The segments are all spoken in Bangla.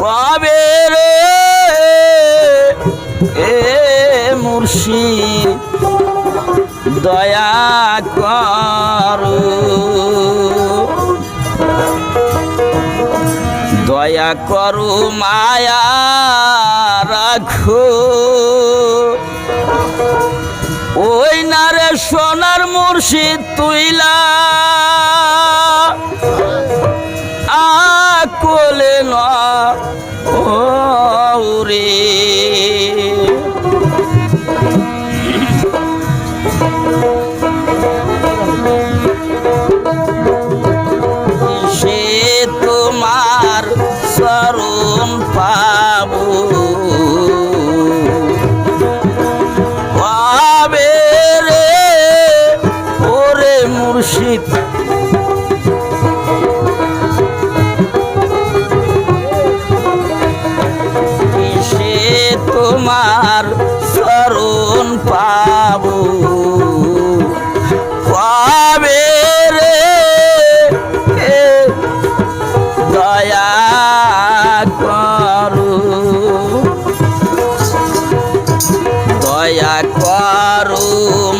কবে রে এ মুর্শিদ, দয়া করো। দয়া করো মায়া রাখো। ওই না রে সোনার মুর্শিদ তুইলা। রে সে তোমার শরণ পাবো। পাবে রে ওরে মুর্শিদ। করো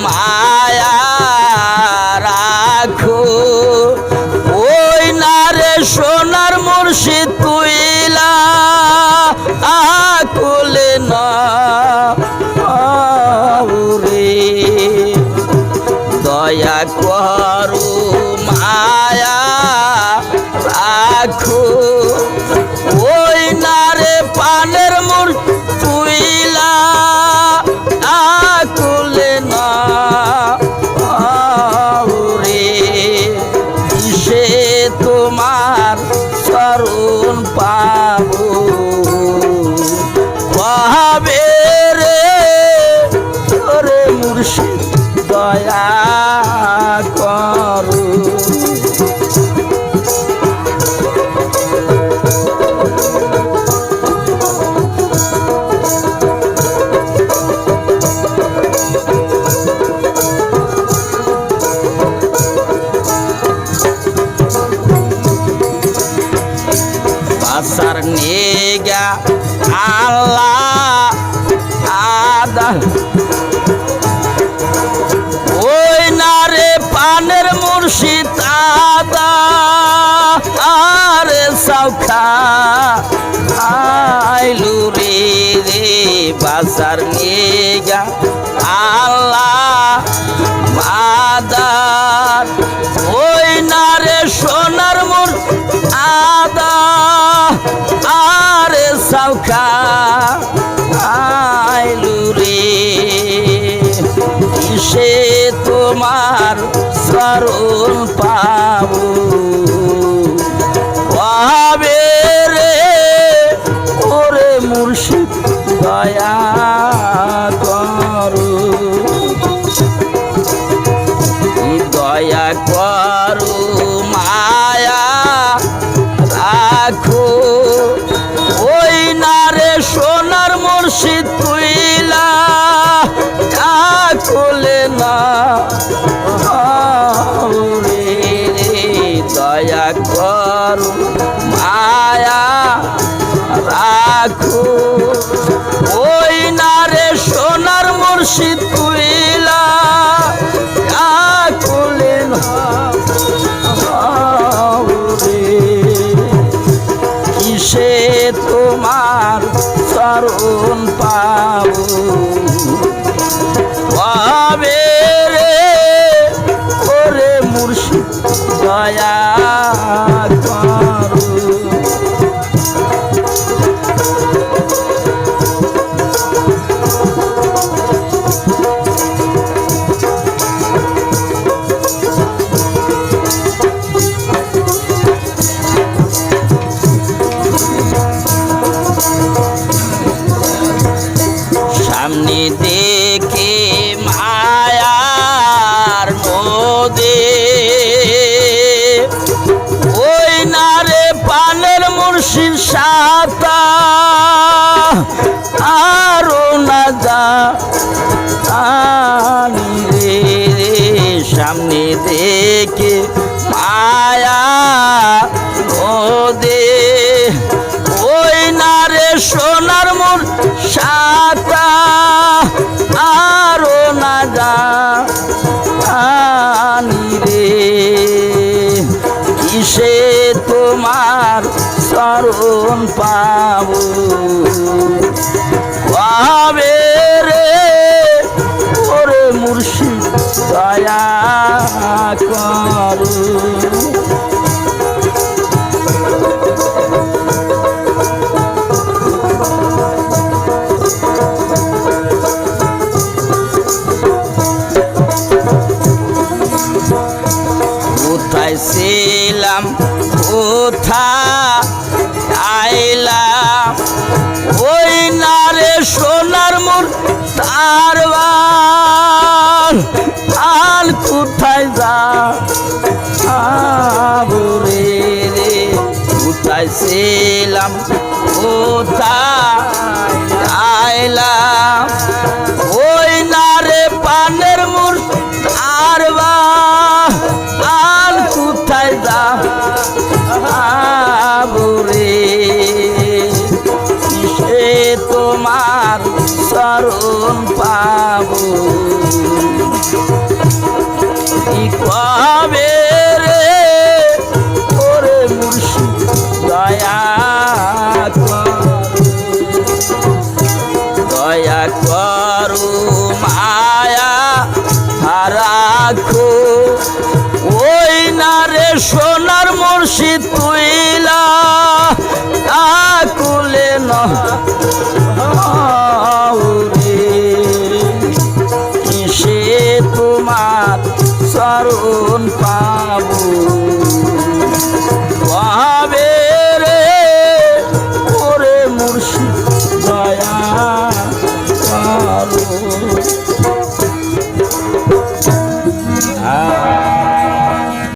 মায়া বাসার নেগা, আল্লাহ আদা ওই না রে পানের মুর্শিদ আদা, আরে সৌখা আইলু রে রে, বাসার নেগা। সৌখা আইলু রে। সে তোমার স্মরণ পাবো। পাবে রে ওরে মুর্শিদ, দয়া করো। দয়া করো কাকুলে না। রে দয়া করো মায়া রাখো। চরণ পাবো পাবে ওরে মুর্শিদ দয়া মুর্শিদ সাতা, আরও না রে সামনে দেখে মায়া দে ওই না রে সোনার মন সাতা, আরও না যা রে কিসে তোমার স্মরণ পাব। পাবে রে ওরে মুর্শিদ দয়া তার আর কোথায় যা রে? কোথায় ছিলাম? কোথায় সে তোমার স্মরণ পাব। কবে রে ওরে মুর্শিদ দয়া